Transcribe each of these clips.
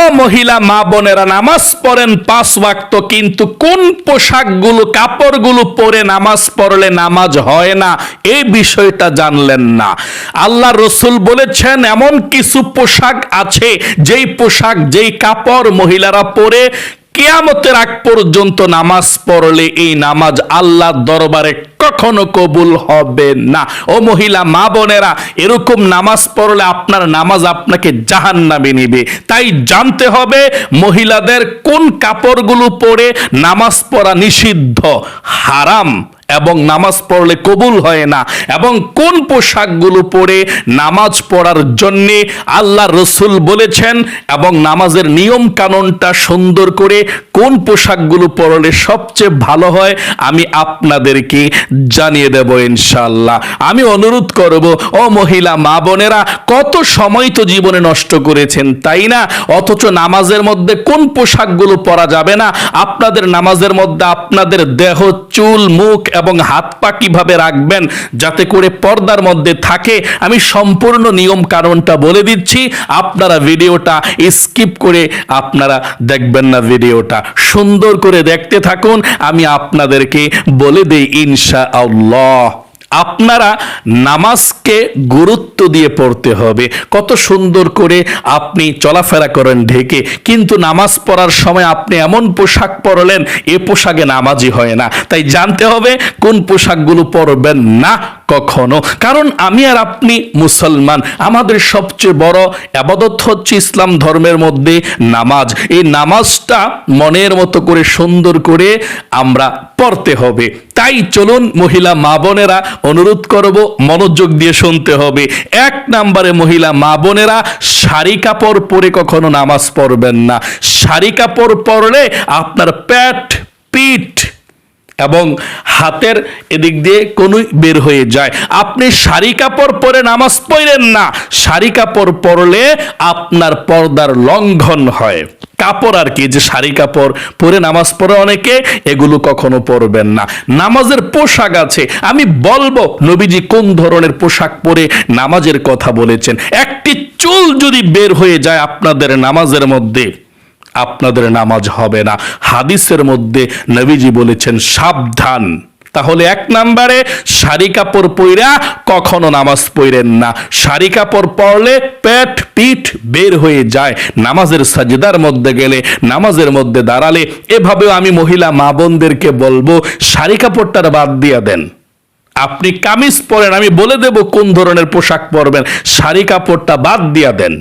ও মহিলা, মা বোনেরা নামাজ পড়েন পাঁচ ওয়াক্ত, কিন্তু কোন পোশাকগুলো, কাপড়গুলো পরে নামাজ পড়লে নামাজ হয় না এই বিষয়টা জানলেন না। আল্লাহ রসুল বলেছেন, এমন কিছু পোশাক আছে, যেই পোশাক, যেই কাপড় মহিলারা পরে কেয়ামতের আগ পর্যন্ত নামাজ পড়লে এই নামাজ আল্লাহর দরবারে কখনো কবুল হবে না। ও মহিলা, মা বোনেরা, এরকম নামাজ পড়লে আপনার নামাজ আপনাকে জাহান নামে নিবে। তাই জানতে হবে মহিলাদের কোন কাপড়গুলো পরে নামাজ পড়া নিষিদ্ধ, হারাম এবং নামাজ পড়লে কবুল হয় না। এবং কোন পোশাকগুলো পরে নামাজ পড়ার জন্যে আল্লাহ রসুল বলেছেন এবং নামাজের নিয়ম কানুনটা সুন্দর করে কোন পোশাকগুলো পরলে সবচেয়ে ভালো হয়, আমি আপনাদেরকে জানিয়ে দেব ইনশাল্লাহ আমি অনুরোধ করব, ও মহিলা, মা বোনেরা, কত সময় তো জীবনে নষ্ট করেছেন, তাই না? অথচ নামাজের মধ্যে কোন পোশাকগুলো পরা যাবে না? আপনাদের নামাজের মধ্যে আপনাদের দেহ, চুল, মুখ এবং হাত পা কীভাবে রাখবেন যাতে করে পর্দার মধ্যে থাকে, আমি সম্পূর্ণ নিয়ম কারণটা বলে দিচ্ছি। আপনারা ভিডিওটা স্কিপ করে আপনারা দেখবেন না ভিডিওটা। সুন্দর করে দেখতে থাকুন, আমি আপনাদেরকে বলে দিই ইনশা আল্লাহ আপনারা নামাজকে গুরুত্ব দিয়ে পড়তে হবে। কত সুন্দর করে আপনি চলাফেরা করেন ঢেকে, কিন্তু নামাজ পড়ার সময় আপনি এমন পোশাক পরলেন, এ পোশাকে নামাজই হয় না। তাই জানতে হবে কোন পোশাকগুলো পরবেন না কখনো। কারণ আমি আর আপনি মুসলমান, আমাদের সবচেয়ে বড় আবাদত হচ্ছে ইসলাম ধর্মের মধ্যে নামাজ। এই নামাজটা মনের মতো করে সুন্দর করে আমরা পড়তে হবে। তাই চলুন মহিলা মা বোনেরা অনুরোধ করব মনোযোগ দিয়ে শুনতে হবে। এক নাম্বারে মহিলা মা বোনেরা শাড়ি কাপড় পরে কখনো নামাজ পড়বেন না। শাড়ি কাপড় পরলে আপনার প্যাট পিঠ এবং হাতের এদিক দিয়ে কোনো বের হয়ে যায়। আপনি শাড়ি কাপড় পরে নামাজ পড়েন না। শাড়ি কাপড় পরলে আপনার পর্দার লঙ্ঘন হয়। কাপড় আর কি, যে শাড়ি কাপড় পরে নামাজ পড়ে অনেকে, এগুলো কখনো পরবেন না। নামাজের পোশাক আছে। আমি বলব, নবীজি কোন ধরনের পোশাক পরে নামাজের কথা বলেছেন? একটি চুল যদি বের হয়ে যায় আপনাদের নামাজের মধ্যে আপনাদের নামাজ হবে না। হাদিসের মধ্যে নবীজি বলেছেন, সাবধান। তাহলে এক নম্বরে, শাড়ি কাপড় পইরা কখনো নামাজ পড়েন না। শাড়ি কাপড় পরলে পেট পিঠ বের হয়ে যায়। নামাজের সাজেদার মধ্যে গেলে, নামাজের মধ্যে দাঁড়ালে, এভাবেও আমি মহিলা মা বোনদেরকে বলব, শাড়ি কাপড়টার বাদ দিয়া দেন। আপনি কামিজ পরেন, আমি বলে দেব কোন ধরনের পোশাক পরবেন। শাড়ি কাপড়টা বাদ দিয়া দেন।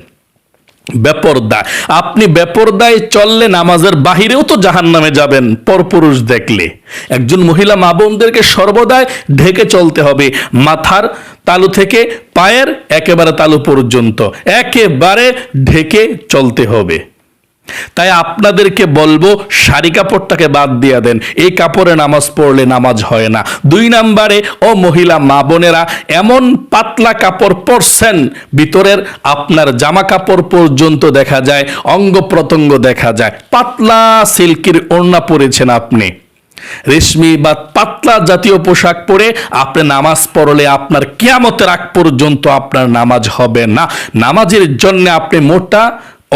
বেপরদা। আপনি বেপরদায় চললে নামাজের বাহিরেও তো জাহান নামে যাবেন, পরপুরুষ দেখলে। একজন মহিলা মা বোনদেরকে সর্বদাই ঢেকে চলতে হবে, মাথার তালু থেকে পায়ের একেবারে তালু পর্যন্ত, একেবারে ঢেকে চলতে হবে। তাই আপনাদেরকে বলব, শাড়ি কাপড়টাকে বাদ দিয়া দেন। এই কাপড়ে নামাজ পড়লে নামাজ হয় না। দুই নাম্বারে, ও মহিলা, মা বোনেরা, এমন পাতলা কাপড় পরছেন, ভিতরের আপনার জামা কাপড় পর্যন্ত দেখা যায়, অঙ্গ প্রত্যঙ্গ দেখা যায়। পাতলা সিল্কের ওড়না পরেছেন আপনি। রেশমি বা পাতলা জাতীয় পোশাক পরে আপনি নামাজ পড়লে আপনার কিয়ামতের আগ পর্যন্ত আপনার নামাজ হবে না। নামাজের জন্য আপনি মোটা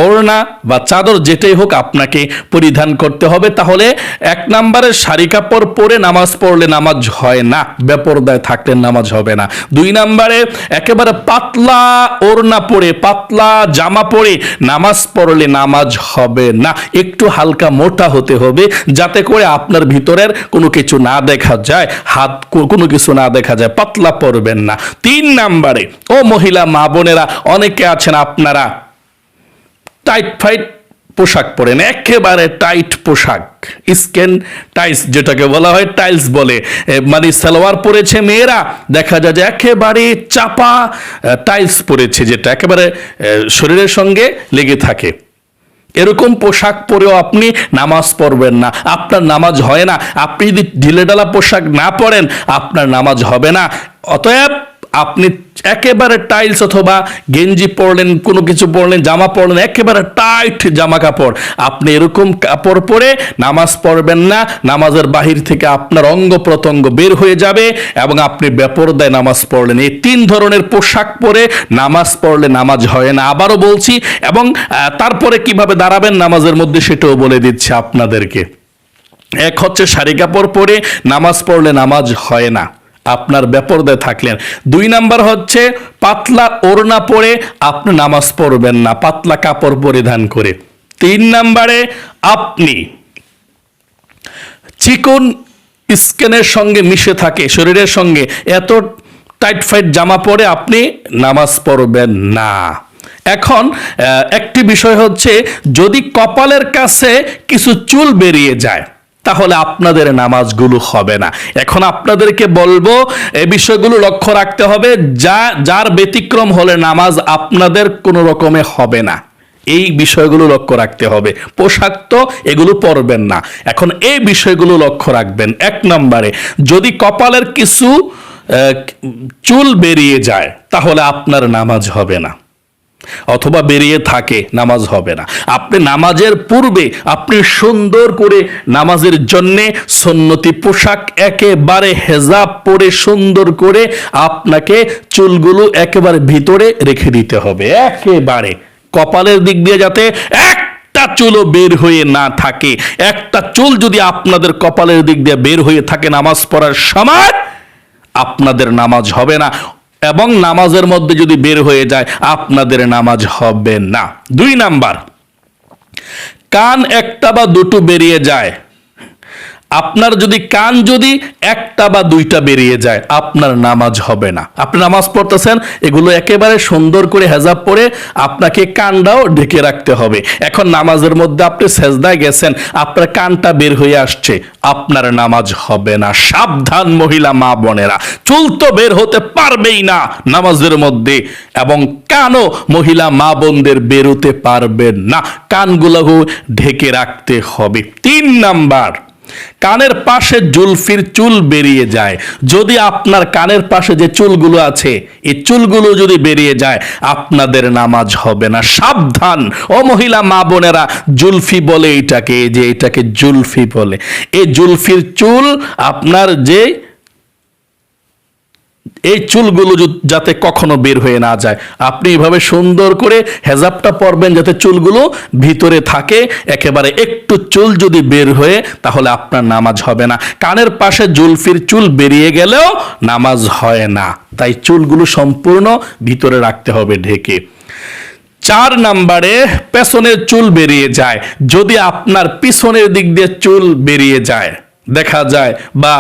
ওড়না বা চাদর যেটাই হোক আপনাকে পরিধান করতে হবে। তাহলে এক নম্বরে শাড়ি কাপড় পরে নামাজ পড়লে নামাজ হয় না, বেপরদায় থাকলে নামাজ হবে না। দুই নম্বরে একেবারে পাতলা ওড়না পরে, পাতলা জামা পরে নামাজ পড়লে নামাজ হবে না। একটু হালকা মোটা হতে হবে যাতে করে আপনার ভিতরের কোনো কিছু না দেখা যায়, হাত কোনো কিছু না দেখা যায়, পাতলা পরবেন না। তিন নম্বরে, ও মহিলা, মা বোনেরা, অনেকে আছেন আপনারা টাইট ফাইট পোশাক পরেন একেবারে টাইট পোশাক। স্কেন টাইলস যেটাকে বলা হয় টাইলস বলে। মানে সালোয়ার পরেছে মেয়েরা, দেখা যায় যে একেবারে চাপা টাইলস পরেছে, যেটা একেবারে শরীরের সঙ্গে লেগে থাকে। এরকম পোশাক পরেও আপনি নামাজ পড়বেন না। আপনার নামাজ হয় না। আপনি যদি ঢিলেঢালা পোশাক না পরেন, আপনার নামাজ হবে না। অতএব আপনি একেবারে টাইলস অথবা গেঞ্জি পরলেন, কোনো কিছু পরলেন, জামা পরলেন, একেবারে টাইট জামা কাপড় আপনি এরকম কাপড় পরে নামাজ পড়বেন না, নামাজের বাহির থেকে আপনার অঙ্গ প্রত্যঙ্গ বের হয়ে যাবে এবং আপনি বেপরদায় নামাজ পড়লেন। এই তিন ধরনের পোশাক পরে নামাজ পড়লে নামাজ হয় না। আবারও বলছি, এবং তারপরে কীভাবে দাঁড়াবেন নামাজের মধ্যে সেটাও বলে দিচ্ছে আপনাদেরকে। এক হচ্ছে শাড়ি কাপড় পরে নামাজ পড়লে নামাজ হয় না। আপনার বেপরদায় থাকলেন। দুই নাম্বার হচ্ছে, পাতলা ওড়না পরে আপনি নামাজ পড়বেন না, পাতলা কাপড় পরিধান করে। তিন নাম্বারে, আপনি চিকন স্কিনের সঙ্গে মিশে থাকে, শরীরের সঙ্গে। এত টাইট ফাইট জামা পরে আপনি নামাজ পড়বেন না। এখন একটি বিষয় হচ্ছে, যদি কপালের কাছে কিছু চুল বেরিয়ে যায় তাহলে আপনাদের নামাজগুলো হবে না। এখন আপনাদেরকে বলব এই বিষয়গুলো লক্ষ্য রাখতে হবে, যা, যার ব্যতিক্রম হলে নামাজ আপনাদের কোনো রকমে হবে না। এই বিষয়গুলো লক্ষ্য রাখতে হবে। পোশাক তো এগুলো পরবেন না। এখন এই বিষয়গুলো লক্ষ্য রাখবেন। এক নম্বরে, যদি কপালের কিছু চুল বেরিয়ে যায়, তাহলে আপনার নামাজ হবে না। অথবা বেরিয়ে থাকে, নামাজ হবে না। আপনি নামাজের পূর্বে আপনি সুন্দর করে নামাজের জন্যে সন্নতি পোশাক, একেবারে হেজাব পরে সুন্দর করে আপনাকে চুলগুলো একেবারে ভিতরে রেখে দিতে হবে। একেবারে কপালের দিক দিয়ে যাতে একটা চুলও বের হয়ে না থাকে। একটা চুল যদি আপনাদের কপালের দিক দিয়ে বের হয়ে থাকে নামাজ পড়ার সময়, আপনাদের নামাজ হবে না। এবং নামাজের মধ্যে যদি বের হয়ে যায়, আপনাদের নামাজ হবে না। দুই নাম্বার, কান একটা বা দুটো বেরিয়ে যায় আপনার যদি কান যদি একটা বা দুইটা বেরিয়ে যায়, আপনার নামাজ হবে না। আপনি নামাজ পড়তেছেন, এগুলো একেবারে সুন্দর করে হেজাব পরে আপনাকে কানটাও ঢেকে রাখতে হবে। এখন নামাজের মধ্যে আপনি সেজদায় গেছেন, আপনার কানটা বের হয়ে আসছে, আপনার নামাজ হবে না। সাবধান মহিলা, মা বোনেরা, চুল তো বের হতে পারবেই না নামাজের মধ্যে, এবং কানও মহিলা, মা বোনদের বেরোতে পারবেন না। কানগুলো ঢেকে রাখতে হবে। তিন নাম্বার কানের পাশে জুলফির চুল বেরিয়ে যায়। যদি আপনার কানের পাশে যে চুলগুলো আছে, এই চুলগুলো যদি বেরিয়ে যায়, আপনাদের নামাজ হবে না। সাবধান। ও মহিলা, মা বোনেরা, জুলফি বলে এটাকে যে এটাকে জুলফি বলে। এই জুলফির চুল আপনার যে এই চুলগুলো যাতে কখনো বের হয়ে না যায়। আপনি এভাবে সুন্দর করে হেজাবটা পরবেন যাতে চুলগুলো ভিতরে থাকে। একেবারে একটু চুল যদি বের হয়ে, তাহলে আপনার নামাজ হবে না। কানের পাশে জুলফির চুল বেরিয়ে গেলেও নামাজ হয় না। তাই চুলগুলো সম্পূর্ণ ভিতরে রাখতে হবে ঢেকে। চার নাম্বারে পেছনের চুল বেরিয়ে যায়। যদি আপনার পিছনের দিক দিয়ে চুল বেরিয়ে যায় দেখা যায় বা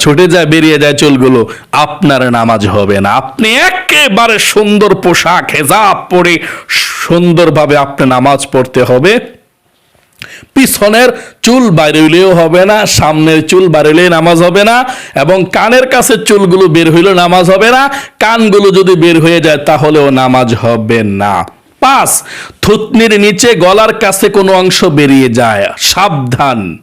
ছুটে যায়, বেরিয়ে যায় চুলগুলো, আপনার নামাজ হবে না। আপনি একেবারে সুন্দর পোশাক, হেজাব পরে সুন্দরভাবে আপনি নামাজ পড়তে হবে। পিছনের চুল বাড়িলেও হবে না, সামনের চুল বাড়িলে নামাজ হবে না, এবং কানের কাছে চুলগুলো বের হইলেও নামাজ হবে না। কানগুলো যদি বের হয়ে যায়, তাহলেও নামাজ হবে না। পাঁচ, থুতনির নিচে গলার কাছে কোনো অংশ বেরিয়ে যায়। সাবধান।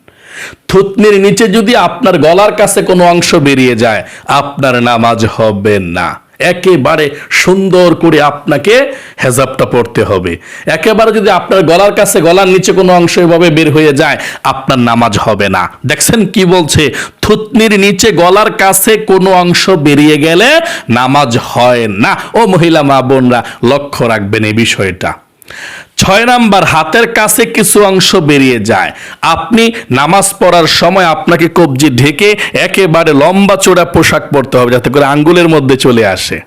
থুতনির নিচে যদি আপনার গলার কাছে কোনো অংশ বেরিয়ে যায়, আপনার নামাজ হবে না। একেবারে সুন্দর করে আপনাকে হেজাবটা পড়তে হবে। একেবারে যদি আপনার গলার কাছে গলার নিচে কোনো অংশ এভাবে বের হয়ে যায়, আপনার নামাজ হবে না। দেখছেন কি বলছে? থুতনির নিচে গলার কাছে কোনো অংশ বেরিয়ে গেলে নামাজ হয় না। ও মহিলা মা বোনরা, লক্ষ্য রাখবেন এই বিষয়টা। ছয় নাম্বার, হাতের কাছে কিছু অংশ বেরিয়ে যায়। আপনি নামাজ পড়ার সময় আপনাকে কবজি ঢেকে একেবারে লম্বা চোড়া পোশাক পরতে হবে যাতে করে আঙ্গুলের মধ্যে চলে আসে।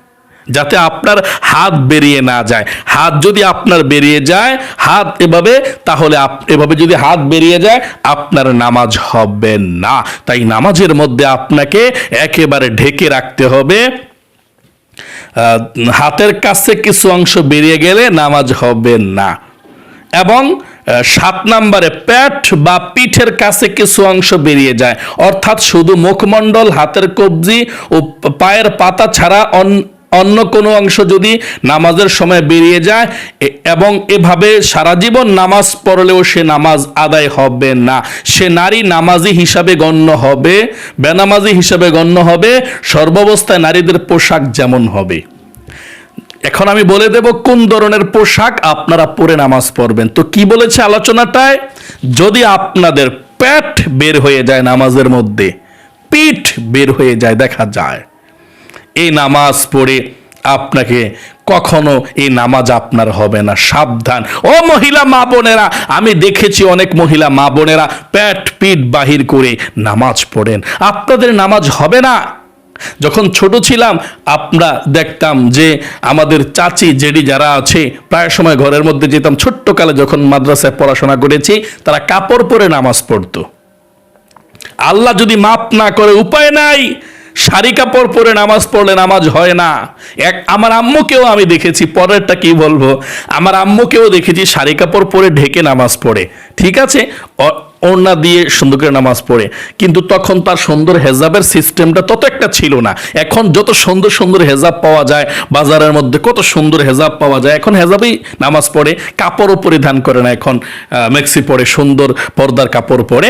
যাতে আপনার হাত বেরিয়ে না যায়। হাত যদি আপনার বেরিয়ে যায়, হাত এভাবে, তাহলে এভাবে যদি হাত বেরিয়ে যায়, আপনার নামাজ হবে না। তাই নামাজের মধ্যে আপনাকে একেবারে ঢেকে রাখতে হবে। হাতের কাছে কিছু অংশ বেরিয়ে গেলে নামাজ হবে না। এবং সাত নম্বরে পেট বা পিঠের কাছে কিছু অংশ বেরিয়ে যায়। অর্থাৎ শুধু মুখমণ্ডল, হাতের কবজি ও পায়ের পাতা ছাড়া অন- অন্য কোনো অংশ যদি নামাজের সময় বেরিয়ে যায় এবং এভাবে সারা জীবন নামাজ পড়লেও সে নামাজ আদায় হবে না। সে নারী নামাজি হিসাবে গণ্য হবে, বেনামাজি হিসাবে গণ্য হবে, সর্বাবস্থায় নারীদের পোশাক যেমন হবে। এখন আমি বলে দেব কোন ধরনের পোশাক আপনারা পরে নামাজ পড়বেন। তো কি বলেছে আলোচনাটায়? যদি আপনাদের পেট বের হয়ে যায় নামাজের মধ্যে, পিঠ বের হয়ে যায়, দেখা যায়, এই নামাজ পড়ে আপনাকে কখনো এই নামাজ আপনার হবে না, সাবধান। ও মহিলা মা বোনেরা, আমি দেখেছি অনেক মহিলা মা বোনেরা প্যাট পিঠ বাহির করে নামাজ পড়েন। আপনাদের নামাজ হবে না? যখন ছোট ছিলাম, আমরা দেখতাম যে আমাদের চাচি জেডি যারা আছে, প্রায় সময় ঘরের মধ্যে যেতাম। ছোট্টকালে যখন মাদ্রাসায় পড়াশোনা করেছি, তারা কাপড় পরে নামাজ পড়তো। আল্লাহ যদি মাপ না করে, উপায় নাই। শাড়ি কাপড় পরে নামাজ পড়লে নামাজ হয় না। এক, আমার আম্মুকেও আমি দেখেছি, পরেরটা কি বলব? আমার আম্মুকেও দেখেছি, শাড়ি কাপড় পরে ঢেকে নামাজ পড়ে। ঠিক আছে? ওড়না দিয়ে সুন্দর করে নামাজ পড়ে। কিন্তু তখন তার সুন্দর হেজাবের সিস্টেমটা তত একটা ছিল না। এখন যত সুন্দর সুন্দর হেজাব পাওয়া যায়, বাজারের মধ্যে কত সুন্দর হেজাব পাওয়া যায়, এখন হেজাবেই নামাজ পড়ে, কাপড়ও পরিধান করে না এখন মেক্সি পরে, সুন্দর পর্দার কাপড় পরে।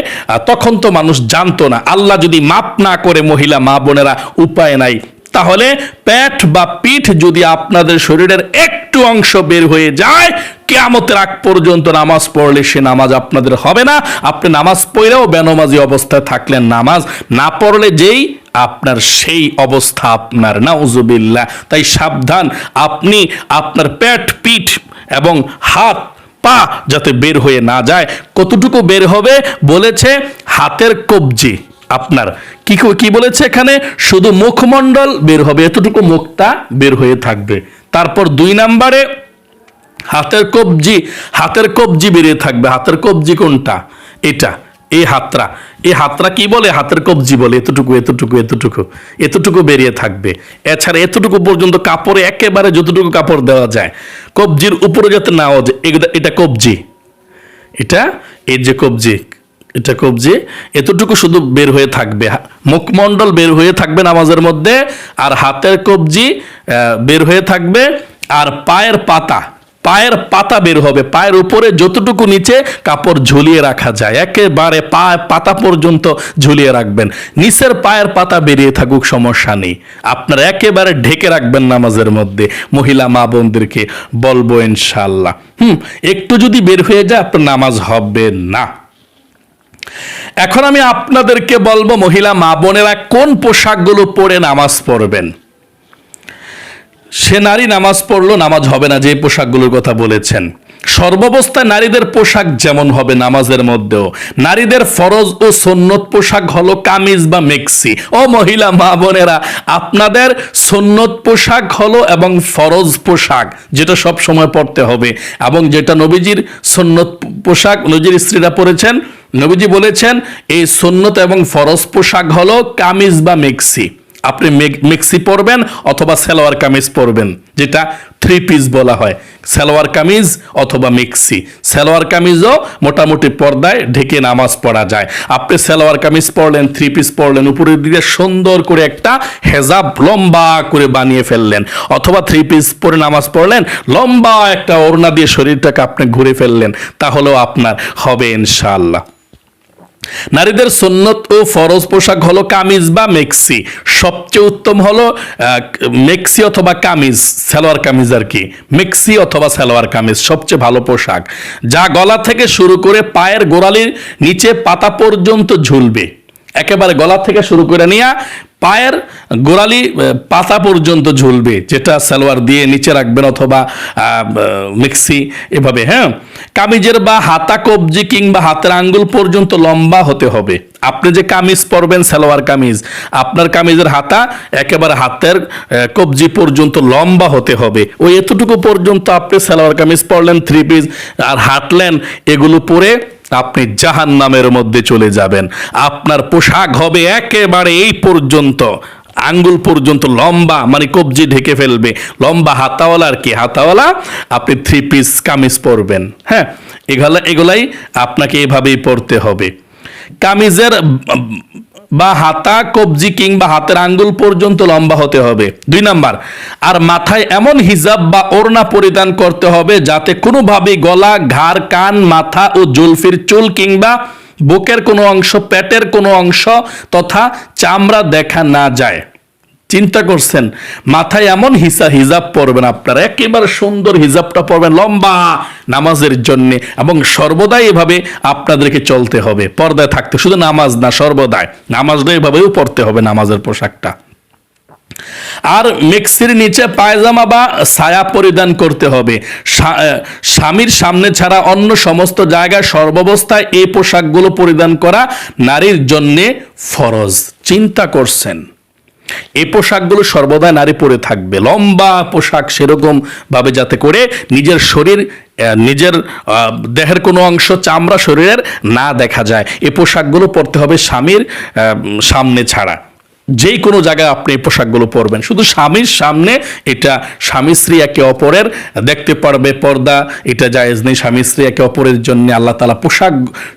তখন তো মানুষ জানতো না, আল্লাহ যদি মাপ না করে মহিলা, মা বোনেরা উপায় নাই। তাহলে পেট বা পিঠ যদি আপনাদের শরীরের একটু অংশ বের হয়ে যায়, কেয়ামতের আগ পর্যন্ত নামাজ পড়লে সে নামাজ আপনাদের হবে না। আপনি নামাজ পড়লেও বেনমাজি অবস্থায় থাকলেন নামাজ না পড়লে যেই আপনার সেই অবস্থা আপনার। নাউজুবিল্লাহ। তাই সাবধান, আপনি আপনার পেট, পিঠ এবং হাত, পা যাতে বের হয়ে না যায়। কতটুকু বের হবে? বলেছে হাতের কবজি। আপনার। কি কি বলেছে এখানে? শুধু মুখমণ্ডল বের হবে, এতটুকু মুখটা বের হয়ে থাকবে। তারপর দুই নাম্বারে, হাতের কবজি হাতের কবজি বেরিয়ে থাকবে। হাতের কবজি কোনটা? এটা এই হাতরা। এই হাতরা কি বলে? হাতের কবজি বলে। এতটুকু এতটুকু এতটুকু এতটুকু বেরিয়ে থাকবে। এছাড়া এতটুকু পর্যন্ত কাপড়ে একেবারে যতটুকু কাপড় দেওয়া যায়, কবজির উপরে যাতে না যায় এটা কবজি। এটা, এই যে কবজি এটা কবজি, এতটুকু শুধু বের হয়ে থাকবে। মুখমণ্ডল বের হয়ে থাকবে নামাজের মধ্যে, আর হাতের কবজি বের হয়ে থাকবে, আর পায়ের পাতা পায়ের পাতা বের হবে। পায়ের উপরে যতটুকু নিচে কাপড় ঝুলিয়ে রাখা যায়, একেবারে পা, পাতা পর্যন্ত ঝুলিয়ে রাখবেন। নিচের পায়ের পাতা বেরিয়ে থাকুক, সমস্যা নেই। আপনার একেবারে ঢেকে রাখবেন নামাজের মধ্যে। মহিলা, মা বোনদেরকে বলব ইনশাল্লাহ হুম, একটু যদি বের হয়ে যায়, আপনার নামাজ হবে না। এখন আমি আপনাদেরকে বলব, মহিলা, মা বোনেরা, কোন পোশাকগুলো পরে নামাজ পড়বেন? সে নারী নামাজ পড়ল, নামাজ হবে না, যে পোশাকগুলোর কথা বলেছেন। সর্বাবস্থায় নারীদের পোশাক যেমন হবে নামাজের মধ্যেও। নারীদের ফরজ ও সন্নত পোশাক হলো কামিজ বা মেক্সি। ও মহিলা, মা বোনেরা, আপনাদের সন্নত পোশাক হলো এবং ফরজ পোশাক, যেটা সব সময় পড়তে হবে। এবং যেটা নবীজির সন্নত পোশাক, নবীজির স্ত্রীরা পরেছেন, নবীজি বলেছেন, এই সন্নত এবং ফরজ পোশাক হলো কামিজ বা মেক্সি। আপনি মেক- মেক্সি পরবেন অথবা সালোয়ার কামিজ পরবেন, যেটা থ্রি পিস বলা হয়। সালোয়ার কামিজ অথবা মেক্সি। সালোয়ার কামিজও মোটামুটি পর্দায় ঢেকে নামাজ পড়া যায়। আপনি সালোয়ার কামিজ পরলেন থ্রি পিস পরলেন, উপরের দিকে সুন্দর করে একটা হেজাব লম্বা করে বানিয়ে ফেললেন, অথবা থ্রি পিস পরে নামাজ পড়লেন, লম্বা একটা ওড়না দিয়ে শরীরটাকে আপনি ঘুরে ফেললেন, তাহলেও আপনার হবে ইনশাআল্লাহ। নারীদের সন্ন্যত ও ফরজ পোশাক হলো কামিজ বা মেক্সি। সবচেয়ে উত্তম হলো মেক্সি অথবা কামিজ, সালোয়ার কামিজ আর কি। মেক্সি অথবা সালোয়ার কামিজ, সবচেয়ে ভালো পোশাক। যা গলা থেকে শুরু করে পায়ের গোড়ালির নিচে পাতা পর্যন্ত ঝুলবে। একেবারে গলা থেকে শুরু করে নিয়ে পায়ের গোড়ালি পাতা পর্যন্ত ঝুলবে, যেটা সালোয়ার দিয়ে নিচে রাখবেন অথবা মিক্সি এভাবে হ্যাঁ? কামিজের বা হাতা কবজি কিংবা হাতের আঙ্গুল পর্যন্ত লম্বা হতে হবে। আপনি যে কামিজ পরবেন, সালোয়ার কামিজ, আপনার কামিজের হাতা একেবারে হাতের কবজি পর্যন্ত লম্বা হতে হবে। ওই এতটুকু পর্যন্ত আপনি সালোয়ার কামিজ পরলেন থ্রি পিস আর হাঁটলেন, এগুলো পরে আপনি জাহান নামের মধ্যে চলে যাবেন। আপনার পোশাক হবে একেবারে এই পর্যন্ত। আঙ্গুল পর্যন্ত লম্বা মানে কবজি ঢেকে ফেলবে। লম্বা হাতাওয়ালা আর কি? হাতাওয়ালা? আপনি থ্রি পিস কামিজ পরবেন। হ্যাঁ এগুলা এগুলাই আপনাকে এভাবেই পরতে হবে। কামিজের বা হাতা, কবজি কিংবা হাতের আঙ্গুল পর্যন্ত লম্বা হতে হবে। দুই নাম্বার, আর মাথায় এমন হিজাব বা ওড়না পরিধান করতে হবে যাতে কোনোভাবে গলা, ঘাড়, কান, মাথা ও জুলফির চুল কিংবা বুকের কোনো অংশ, পেটের কোনো অংশ তথা চামড়া দেখা না যায়। চিন্তা করছেন, মাথায় এমন হিসা, হিজাব পরবেন আপনারা, একেবারে সুন্দর হিজাবটা পরবেন, লম্বা নামাজের জন্য, এবং সর্বদাই এভাবে আপনাদেরকে চলতে হবে, পর্দায় থাকতে, শুধু নামাজ না, সর্বদাই নামাজটা এভাবেও পড়তে হবে নামাজের পোশাকটা। আর মিক্সির নিচে পায়জামা বা ছায়া পরিধান করতে হবে স্বা- স্বামীর সামনে ছাড়া অন্য সমস্ত জায়গায় সর্বাবস্থায় এই পোশাকগুলো পরিধান করা নারীর জন্যে ফরজ, চিন্তা করছেন। এই পোশাকগুলো সর্বদা নারী পরে থাকবে। লম্বা পোশাক সেরকম ভাবে যাতে করে নিজের শরীর নিজের দেহের কোনো অংশ চামড়া শরীরের না দেখা যায়। এই পোশাকগুলো পরতে হবে স্বামীর সামনে ছাড়া। যেই কোনো জায়গায় আপনি এই পোশাকগুলো পরবেন। শুধু স্বামীর সামনে এটা স্বামী স্ত্রী একে অপরের দেখতে পারবে, পর্দা, এটা জায়েজ নেই, স্বামী স্ত্রী একে অপরের জন্য আল্লাহ তালা পোশাক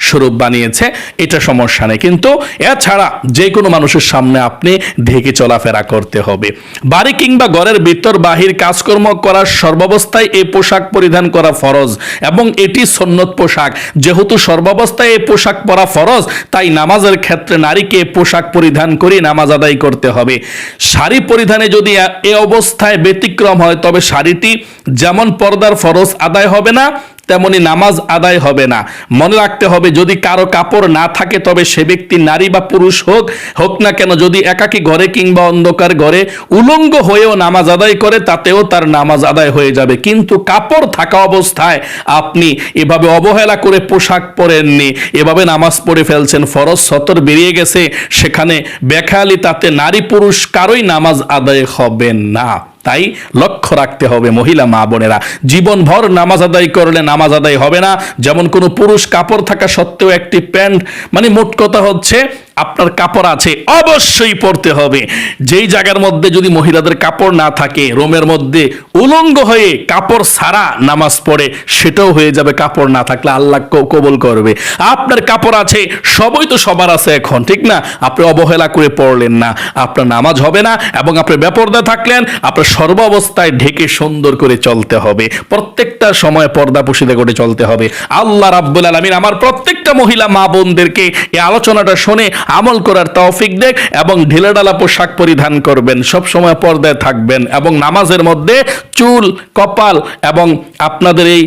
স্বরূপ বানিয়েছে, এটা সমস্যা নেই। কিন্তু এছাড়া যে কোনো মানুষের সামনে আপনি ঢেকে চলাফেরা করতে হবে। বাড়ি কিংবা ঘরের ভিতর বাহির কাজকর্ম করার সর্বাবস্থায় এই পোশাক পরিধান করা ফরজ এবং এটি সন্ন্যত পোশাক। যেহেতু সর্বাবস্থায় এই পোশাক পরা ফরজ, তাই নামাজের ক্ষেত্রে নারীকে পোশাক পরিধান করে নামাজ আদায় করতে হবে। শাড়ি পরিধানে যদি এ- অবস্থায় ব্যতিক্রম হয়, তবে শাড়িটি যেমন পর্দার ফরজ আদায় হবে না তেমনি নামাজ আদায় হবে না। মনে রাখতে হবে, যদি কারও কাপড় না থাকে, তবে সে ব্যক্তি নারী বা পুরুষ হোক হোক না কেন, যদি একাকী ঘরে কিংবা অন্ধকার ঘরে উলঙ্গ হয়েও নামাজ আদায় করে, তাতেও তার নামাজ আদায় হয়ে যাবে। কিন্তু কাপড় থাকা অবস্থায় আপনি এভাবে অবহেলা করে পোশাক পরেননি, এভাবে নামাজ পড়ে ফেলছেন, ফরজ সতর বেরিয়ে গেছে, সেখানে বেখালি তাতে নারী পুরুষ কারোই নামাজ আদায় হবে না। তাই লক্ষ্য রাখতে হবে মহিলা মা বোনেরা। জীবনভর নামাজ আদায় করলে নামাজ আদায় হবে না। যেমন কোনো পুরুষ কাপড় থাকা সত্ত্বেও একটি প্যান্ট মানে মোট কথা হচ্ছে আপনার কাপড় আছে, অবশ্যই পরতে হবে। যেই জায়গার মধ্যে যদি মহিলাদের কাপড় না থাকে, রোমের মধ্যে উলঙ্গ হয়ে কাপড় ছাড়া নামাজ পড়ে, সেটাও হয়ে যাবে কাপড় না থাকলে আল্লাহ কবুল করবে। আপনার কাপড় আছে, সবই তো সবার আছে এখন, ঠিক না? আপনি অবহেলা করে পড়লেন না, আপনার নামাজ হবে না, এবং আপনি বেপর্দা থাকলেন, আপনার সর্ব অবস্থায় ঢেকে সুন্দর করে চলতে হবে। প্রত্যেকটা সময় পর্দা পুষিতে করে চলতে হবে। আল্লাহ রাব্বুল আলামিন আমার প্রত্যেকটা মহিলা মা বোনদেরকে এই আলোচনাটা শুনে আমল করার তৌফিক দেখ এবং ঢিলেডালা পোশাক পরিধান করবেন। সব সময় পর্দায় থাকবেন এবং নামাজের মধ্যে চুল, কপাল এবং আপনাদের এই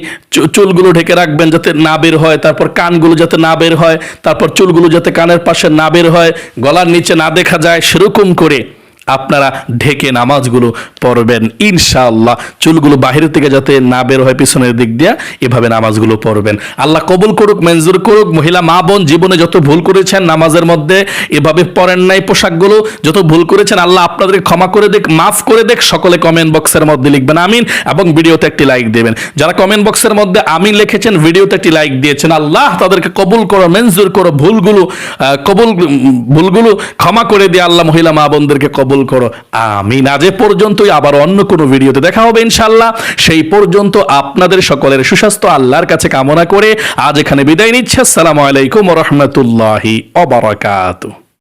চুলগুলো ঢেকে রাখবেন যাতে না বের হয়, তারপর কানগুলো যাতে না বের হয়, তারপর চুলগুলো যাতে কানের পাশে না বের হয়, গলার নিচে না দেখা যায়, সেরকম করে। আপনারা ঢেকে নামাজগুলো পড়বেন। ইনশাআল্লাহ চুলগুলো বাহির থেকে যাতে না বের হয়, পিছনের দিক দিয়ে এভাবে নামাজগুলো পড়বেন। আল্লাহ কবুল করুক, মঞ্জুর করুক, মহিলা, মা, বোন, জীবনে যত ভুল করেছেন নামাজের মধ্যে এভাবে পড়েন নাই পোশাকগুলো, যত ভুল করেছেন আল্লাহ আপনাদেরকে ক্ষমা করে দেখ মাফ করে দেখ সকলে কমেন্ট বক্সের মধ্যে লিখবেন, আমিন, এবং ভিডিওতে একটি লাইক দেবেন। যারা কমেন্ট বক্সের মধ্যে আমিন লিখেছেন, ভিডিওতে একটি লাইক দিয়েছেন, আল্লাহ তাদেরকে কবুল করো, মঞ্জুর করো, ভুলগুলো কবুল ভুলগুলো ক্ষমা করে দিয়ে আল্লাহ মহিলা, মা, বোনদেরকে কবুল করো। আমি না যে পর্যন্তই। আবার অন্য কোনো ভিডিওতে দেখা হবে ইনশাল্লাহ সেই পর্যন্ত আপনাদের সকলের সুস্বাস্থ্য, আল্লাহর কাছে কামনা করে আজ এখানে বিদায় নিচ্ছে। আসসালামু আলাইকুম রহমতুল্লাহি অবরাকাতু